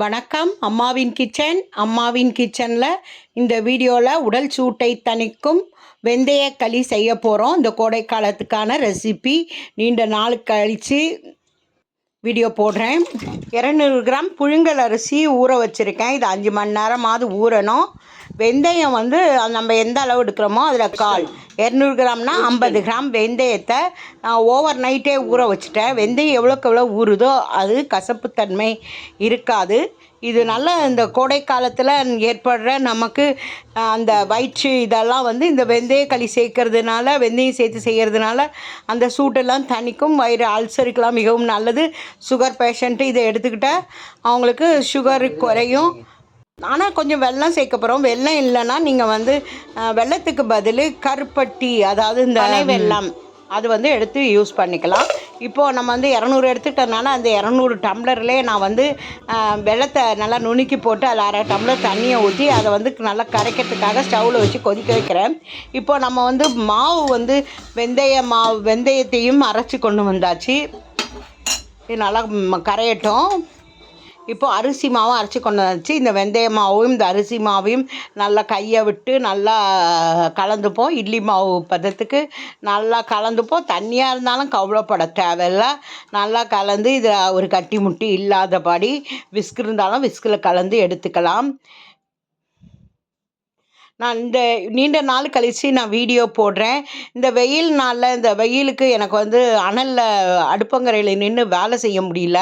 வணக்கம். அம்மாவின் கிச்சன். அம்மாவின் கிச்சனில் இந்த வீடியோவில் உடல் சூட்டை தணிக்கும் வெந்தயக்களி களி செய்ய போகிறோம் இந்த கோடை காலத்துக்கான ரெசிபி. நீண்ட நாள் கழித்து வீடியோ போடுறேன். இரநூறு கிராம் புழுங்கல் அரிசி ஊற வச்சுருக்கேன். இது அஞ்சு மணி நேரமாவது ஊறணும். வெந்தயம் வந்து நம்ம எந்த அளவு எடுக்கிறோமோ அதில் கால் இரநூறு கிராம்னா ஐம்பது கிராம் வெந்தயத்தை நான் ஓவர் நைட்டே ஊற வச்சுட்டேன். வெந்தயம் எவ்வளோக்கு எவ்வளோ ஊறுதோ அது கசப்புத்தன்மை இருக்காது. இது நல்ல இந்த கோடை காலத்தில் ஏற்படுற நமக்கு அந்த வயிற்று இதெல்லாம் வந்து இந்த வெந்தய களி சேர்க்கறதுனால வெந்தயம் சேர்த்து செய்கிறதுனால அந்த சூட்டெல்லாம் தணிக்கும் வயிறு அல்சருக்கெல்லாம் மிகவும் நல்லது. சுகர் பேஷண்ட்டு இதை எடுத்துக்கிட்டால் அவங்களுக்கு சுகர் குறையும். ஆனால் கொஞ்சம் வெல்லம் சேர்க்க போகிறோம் வெல்லம் இல்லைன்னா நீங்கள் வந்து அஹ், வெல்லத்துக்கு பதில் கருப்பட்டி அதாவது இந்த வெல்லம். அது வந்து எடுத்து யூஸ் பண்ணிக்கலாம். இப்போது நம்ம வந்து இரநூறு எடுத்துக்கிட்டதுனால அந்த இரநூறு டம்ளர்லேயே நான் வந்து வெல்லத்தை நல்லா நுணுக்கி போட்டு அதில் அரை டம்ளர் தண்ணியை ஊற்றி அதை வந்து நல்லா கரைக்கிறதுக்காக ஸ்டவ்வில் வச்சு கொதிக்க வைக்கிறேன். இப்போ நம்ம வந்து மாவு வந்து வெந்தய மாவு வெந்தயத்தையும் அரைச்சி கொண்டு வந்தாச்சு. இது நல்லா கரையட்டும். இப்போ அரிசி மாவும் அரைச்சி கொண்டு வந்துச்சு. இந்த வெந்தய மாவும் இந்த அரிசி மாவையும் நல்லா கையை விட்டு நல்லா கலந்துப்போம். இட்லி மாவு பதத்துக்கு நல்லா கலந்துப்போம். தண்ணியாக இருந்தாலும் கவலைப்பட தேவையில்ல. நல்லா கலந்து இதில் ஒரு கட்டி முட்டி இல்லாதபடி விஸ்க் இருந்தாலும் விஸ்கில் கலந்து எடுத்துக்கலாம். நான் இந்த நீண்ட நாள் கழித்து நான் வீடியோ போடுறேன். இந்த வெயில் நாளில் இந்த வெயிலுக்கு எனக்கு வந்து அனலில் அடுப்பங்கரையில் நின்று வேலை செய்ய முடியல.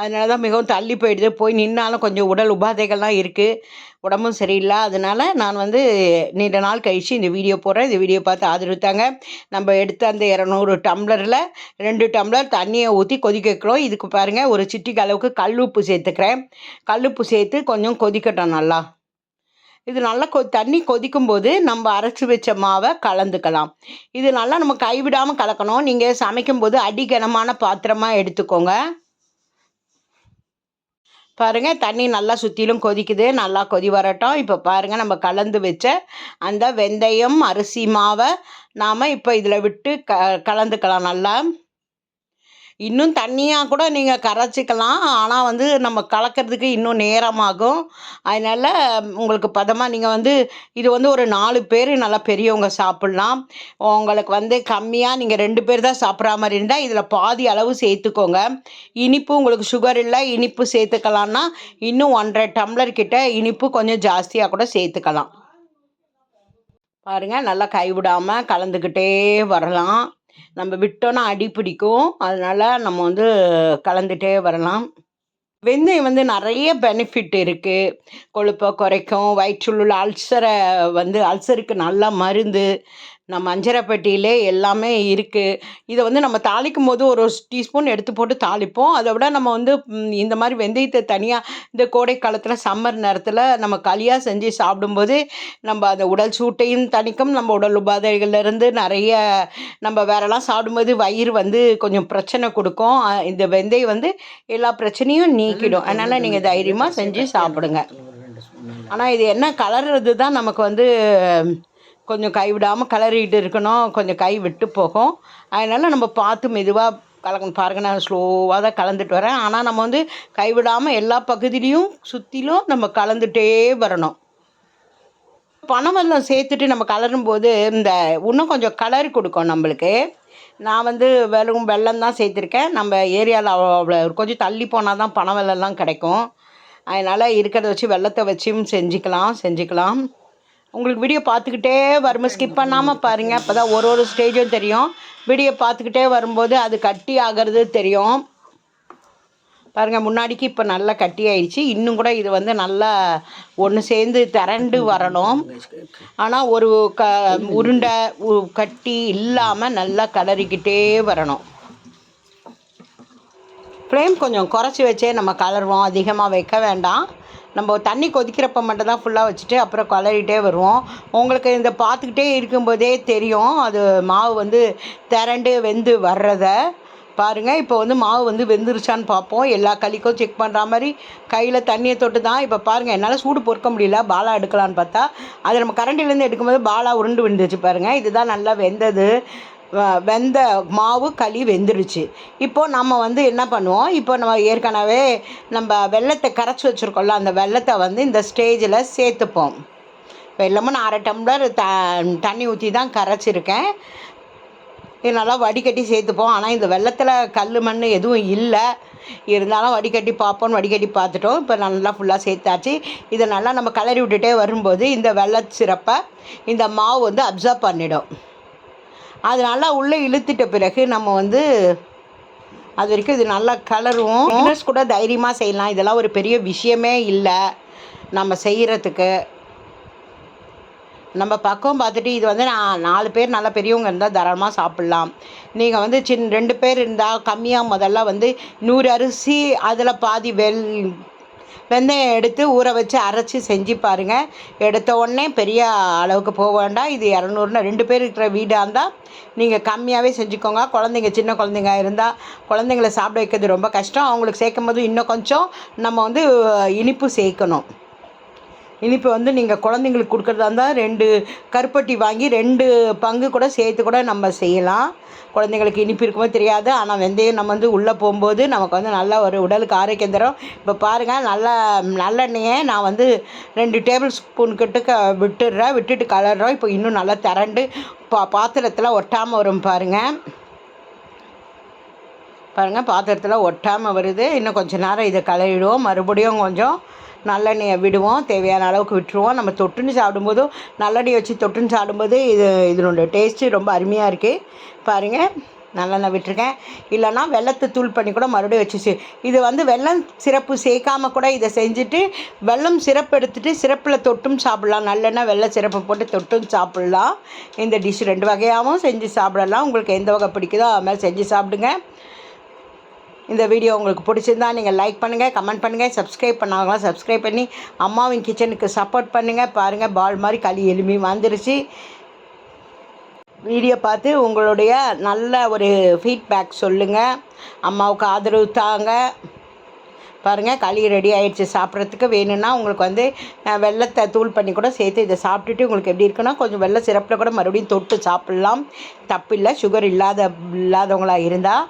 அதனால தான் மிகவும் தள்ளி போயிடுது. போய் நின்னாலும் கொஞ்சம் உடல் உபாதைகள்லாம் இருக்குது உடம்பும் சரியில்லை. அதனால் நான் வந்து நீண்ட நாள் கழித்து இந்த வீடியோ போடுறேன். இந்த வீடியோ பார்த்து ஆதரவுத்தாங்க நம்ம எடுத்த அந்த இரநூறு டம்ளரில் ரெண்டு டம்ளர் தண்ணியை ஊற்றி கொதிக்க வைக்கிறோம். இதுக்கு பாருங்கள் ஒரு சிட்டிக்கு அளவுக்கு கல் உப்பு சேர்த்துக்கிறேன். கல் உப்பு சேர்த்து கொஞ்சம் கொதிக்கட்டும் நல்லா. இது நல்லா கொ தண்ணி கொதிக்கும் போது நம்ம அரைச்சி வச்ச மாவை கலந்துக்கலாம். இது நல்லா நம்ம கைவிடாமல் கலக்கணும். நீங்கள் சமைக்கும்போது அடிகனமான பாத்திரமாக எடுத்துக்கோங்க. பாருங்கள் தண்ணி நல்லா சுற்றிலும் கொதிக்குது நல்லா கொதி வரட்டும். இப்போ பாருங்கள் நம்ம கலந்து வச்ச அந்த வெந்தயம் அரிசி மாவை நாம் இப்போ இதில் விட்டு க கலந்துக்கலாம் நல்லா. இன்னும் தண்ணியாக கூட நீங்கள் கரைச்சிக்கலாம். ஆனால் வந்து நம்ம கலக்கிறதுக்கு இன்னும் நேரமாகும். அதனால் உங்களுக்கு பதமாக நீங்கள் வந்து இது வந்து ஒரு நாலு பேர் நல்லா பெரியவங்க சாப்பிட்லாம். உங்களுக்கு வந்து கம்மியாக நீங்கள் ரெண்டு பேர் தான் சாப்பிட்ற மாதிரி இருந்தால் இதில் பாதி அளவு சேர்த்துக்கோங்க. இனிப்பு உங்களுக்கு சுகர் இல்லை இனிப்பு சேர்த்துக்கலான்னா இன்னும் ஒன்றரை டம்ளர் கிட்ட இனிப்பு கொஞ்சம் ஜாஸ்தியாக கூட சேர்த்துக்கலாம். பாருங்கள் நல்லா கைவிடாமல் கலந்துக்கிட்டே வரலாம். நம்ம விட்டோன்னா அடி பிடிக்கும். அதனால் நம்ம வந்து கலந்துட்டே வரலாம். வெந்தயம் வந்து நிறைய பெனிஃபிட் இருக்குது கொழுப்பை குறைக்கும். வயிற்றுள்ள அல்சரை வந்து அல்சருக்கு நல்ல மருந்து. நம்ம அஞ்சரைப்பட்டியிலே எல்லாமே இருக்குது இதை வந்து நம்ம தாளிக்கும் போது ஒரு டீஸ்பூன் எடுத்து போட்டு தாளிப்போம். அதை விட நம்ம வந்து இந்த மாதிரி வெந்தயத்தை தனியாக இந்த கோடை காலத்தில் சம்மர் நேரத்தில் நம்ம களியாக செஞ்சு சாப்பிடும்போது நம்ம அந்த உடல் சூட்டையும் தணிக்கும். நம்ம உடல் உபாதைகள்லேருந்து நிறைய நம்ம வேறெல்லாம் சாப்பிடும்போது வயிறு வந்து கொஞ்சம் பிரச்சனை கொடுக்கும். இந்த வெந்தயம் வந்து எல்லா பிரச்சனையும் நீக்கிடும். அதனால் நீங்கள் தைரியமாக செஞ்சு சாப்பிடுங்க. ஆனால் இது என்ன கலர்றது தான் நமக்கு வந்து கொஞ்சம் கைவிடாமல் கலரிட்டு இருக்கணும். கொஞ்சம் கை விட்டு போகும். அதனால் நம்ம பார்த்து மெதுவாக கலக்கணும். பாருங்க நான் ஸ்லோவாக தான் கலந்துட்டு வரேன். ஆனால் நம்ம வந்து கைவிடாமல் எல்லா பகுதியிலையும் சுற்றிலும் நம்ம கலந்துட்டே வரணும். பனவெல்லம் சேர்த்துட்டு நம்ம கலரும் போது இந்த இன்னும் கொஞ்சம் கலர் கொடுக்கும் நம்மளுக்கு. நான் வந்து வெறும் வெள்ளம் தான் சேர்த்துருக்கேன். நம்ம ஏரியாவில் அவ்வளோ கொஞ்சம் தள்ளி போனால் தான் பனவெல்லம்லாம் கிடைக்கும். அதனால் இருக்கிறத வச்சு வெள்ளத்தை வச்சும் செஞ்சுக்கலாம் செஞ்சுக்கலாம். உங்களுக்கு வீடியோ பார்த்துக்கிட்டே வரும்போது ஸ்கிப் பண்ணாமல் பாருங்கள் அப்போ தான் ஒரு ஒரு ஸ்டேஜும் தெரியும். வீடியோ பார்த்துக்கிட்டே வரும்போது அது கட்டி ஆகிறது தெரியும். பாருங்கள் முன்னாடிக்கு இப்போ நல்லா கட்டி ஆயிடுச்சு. இன்னும் கூட இது வந்து நல்லா ஒன்று சேர்ந்து திரண்டு வரணும். ஆனால் ஒரு க உருண்டை கட்டி இல்லாமல் நல்லா கலரிக்கிட்டே வரணும். ஃப்ளேம் கொஞ்சம் குறைச்சி வச்சே நம்ம கலருவோம். அதிகமாக வைக்க வேண்டாம். நம்ம தண்ணி கொதிக்கிறப்ப மட்டும் தான் ஃபுல்லாக வச்சுட்டு அப்புறம் கலரிட்டே வருவோம். உங்களுக்கு இந்த பார்த்துக்கிட்டே இருக்கும்போதே தெரியும். அது மாவு வந்து திரண்டு வெந்து வர்றத. பாருங்கள் இப்போ வந்து மாவு வந்து வெந்துருச்சான்னு பார்ப்போம். எல்லா களிக்கும் செக் பண்ணுற மாதிரி கையில் தண்ணியை தொட்டு தான் இப்போ பாருங்கள் என்னால் சூடு பொறுக்க முடியல. பாலா எடுக்கலான்னு பார்த்தா அது நம்ம கரண்டிலேருந்து எடுக்கும்போது பாலா உருண்டு விழுந்துச்சு பாருங்கள் இதுதான் நல்லா வெந்தது. வெந்த மாவு களி வெந்துருச்சு. இப்போது நம்ம வந்து என்ன பண்ணுவோம்? இப்போ நம்ம ஏற்கனவே நம்ம வெள்ளத்தை கரைச்சி வச்சுருக்கோம்ல அந்த வெள்ளத்தை வந்து இந்த ஸ்டேஜில் சேர்த்துப்போம். வெள்ளமும் நான் அரை டம்ளர் த தண்ணி ஊற்றி தான் கரைச்சிருக்கேன். இது நல்லா வடிகட்டி சேர்த்துப்போம். ஆனால் இந்த வெள்ளத்தில் கல் மண் எதுவும் இல்லை. இருந்தாலும் வடிகட்டி பார்ப்போம் வடிகட்டி பார்த்துட்டோம். இப்போ நல்லா ஃபுல்லாக சேர்த்தாச்சு. இதை நல்லா நம்ம கலரி விட்டுட்டே வரும்போது இந்த வெள்ள சிறப்பை இந்த மாவு வந்து அப்சர்வ் பண்ணிடும். அது நல்லா உள்ளே இழுத்துட்ட பிறகு நம்ம வந்து அது வரைக்கும் இது நல்லா கலருவோம். பிகினர்ஸ் கூட தைரியமாக செய்யலாம். இதெல்லாம் ஒரு பெரிய விஷயமே இல்லை. நம்ம செய்கிறதுக்கு நம்ம பக்கம் பார்த்துட்டு இது வந்து நான் நாலு பேர் நல்லா பெரியவங்க இருந்தால் தாராளமாக சாப்பிட்லாம். நீங்கள் வந்து சின்ன ரெண்டு பேர் இருந்தால் கம்மியாக முதல்ல வந்து நூறு அரிசி அதில் பாதி வெள் வெந்தயம் எடுத்து ஊற வச்சு அரைச்சி செஞ்சு பாருங்கள் எடுத்த உடனே பெரிய அளவுக்கு போக வேண்டாம். இது இரநூறுனா ரெண்டு பேர் இருக்கிற வீடாக இருந்தால் நீங்கள் கம்மியாகவே செஞ்சுக்கோங்க. குழந்தைங்க சின்ன குழந்தைங்க இருந்தால் குழந்தைங்கள சாப்பிட வைக்கிறது ரொம்ப கஷ்டம். அவங்களுக்கு சேர்க்கும் போது இன்னும் கொஞ்சம் நம்ம வந்து இனிப்பு சேர்க்கணும். இனிப்பு வந்து நீங்கள் குழந்தைங்களுக்கு கொடுக்குறதா இருந்தால் ரெண்டு கருப்பட்டி வாங்கி ரெண்டு பங்கு கூட சேர்த்து கூட நம்ம செய்யலாம். குழந்தைங்களுக்கு இனிப்பு இருக்கும்போது தெரியாது. ஆனால் வெந்தயம் நம்ம வந்து உள்ளே போகும்போது நமக்கு வந்து நல்ல ஒரு உடலுக்கு ஆரோக்கியம் தரும். இப்போ பாருங்கள் நல்ல நல்லெண்ணெயை நான் வந்து ரெண்டு டேபிள் ஸ்பூன் கிட்ட க விட்டுடுறேன். விட்டுட்டு கலர்றோம். இப்போ இன்னும் நல்லா திரண்டு பா பாத்திரத்தில் ஒட்டாமல் வரும் பாருங்கள் பாருங்கள் பாத்திரத்தில் ஒட்டாமல் வருது. இன்னும் கொஞ்சம் நேரம் இதை கலையிடுவோம் மறுபடியும் கொஞ்சம் நல்லெண்ணெயை விடுவோம் தேவையான அளவுக்கு விட்டுருவோம். நம்ம தொட்டுன்னு சாப்பிடும்போதும் நல்லெண்ணெய் வச்சு தொட்டுன்னு சாப்பிடும்போது இது இதனோட டேஸ்ட்டு ரொம்ப அருமையாக இருக்குது பாருங்கள் நல்லெண்ணெய் விட்டுருக்கேன். இல்லைன்னா வெள்ளத்தை தூள் பண்ணி கூட மறுபடியும் வச்சு இது வந்து வெல்லம் சிறப்பு சேர்க்காம கூட இதை செஞ்சுட்டு வெல்லம் சிறப்பு எடுத்துகிட்டு சிறப்பில் தொட்டும் சாப்பிட்லாம். நல்லெண்ணெய் வெள்ளை சிறப்பு போட்டு தொட்டும் சாப்பிட்லாம். இந்த டிஷ் ரெண்டு வகையாகவும் செஞ்சு சாப்பிடலாம். உங்களுக்கு எந்த வகை பிடிக்குதோ அது மாதிரி செஞ்சு சாப்பிடுங்க. இந்த வீடியோ உங்களுக்கு பிடிச்சிருந்தா நீங்கள் லைக் பண்ணுங்கள் கமெண்ட் பண்ணுங்கள் சப்ஸ்கிரைப் பண்ணாங்களாம் சப்ஸ்கிரைப் பண்ணி அம்மாவின் கிச்சனுக்கு சப்போர்ட் பண்ணுங்கள் பாருங்கள் பால் மாதிரி களி எலும்பி வந்துருச்சு. வீடியோ பார்த்து உங்களுடைய நல்ல ஒரு ஃபீட்பேக் சொல்லுங்கள் அம்மாவுக்கு ஆதரவு தாங்க. பாருங்கள் களி ரெடி ஆகிடுச்சி சாப்பிட்றதுக்கு வேணும்னா உங்களுக்கு வந்து வெள்ளத்தை தூள் பண்ணி கூட சேர்த்து இதை சாப்பிட்டுட்டு உங்களுக்கு எப்படி இருக்குன்னா கொஞ்சம் வெள்ளை சிறப்பில் கூட மறுபடியும் தொட்டு சாப்பிட்லாம். தப்பில்லை சுகர் இல்லாத இல்லாதவங்களாக இருந்தால்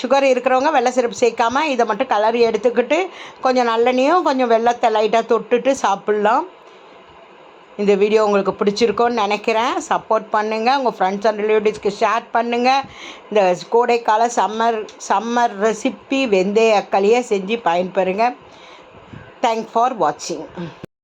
சுகர் இருக்கிறவங்க வெள்ளை சிறப்பு சேர்க்காமல் இதை மட்டும் கலரி எடுத்துக்கிட்டு கொஞ்சம் நல்லெண்ணையும் கொஞ்சம் வெள்ளத்தை லைட்டாக தொட்டுட்டு சாப்பிட்லாம். இந்த வீடியோ உங்களுக்கு பிடிச்சிருக்கோன்னு நினைக்கிறேன். சப்போர்ட் பண்ணுங்கள் உங்கள் ஃப்ரெண்ட்ஸ் அண்ட் ரிலேட்டிவ்ஸ்க்கு ஷேர் பண்ணுங்கள் இந்த கோடைக்கால சம்மர் சம்மர் ரெசிப்பி வெந்தய களியை செஞ்சு பயன்பெறுங்க. தேங்க் ஃபார் வாட்சிங்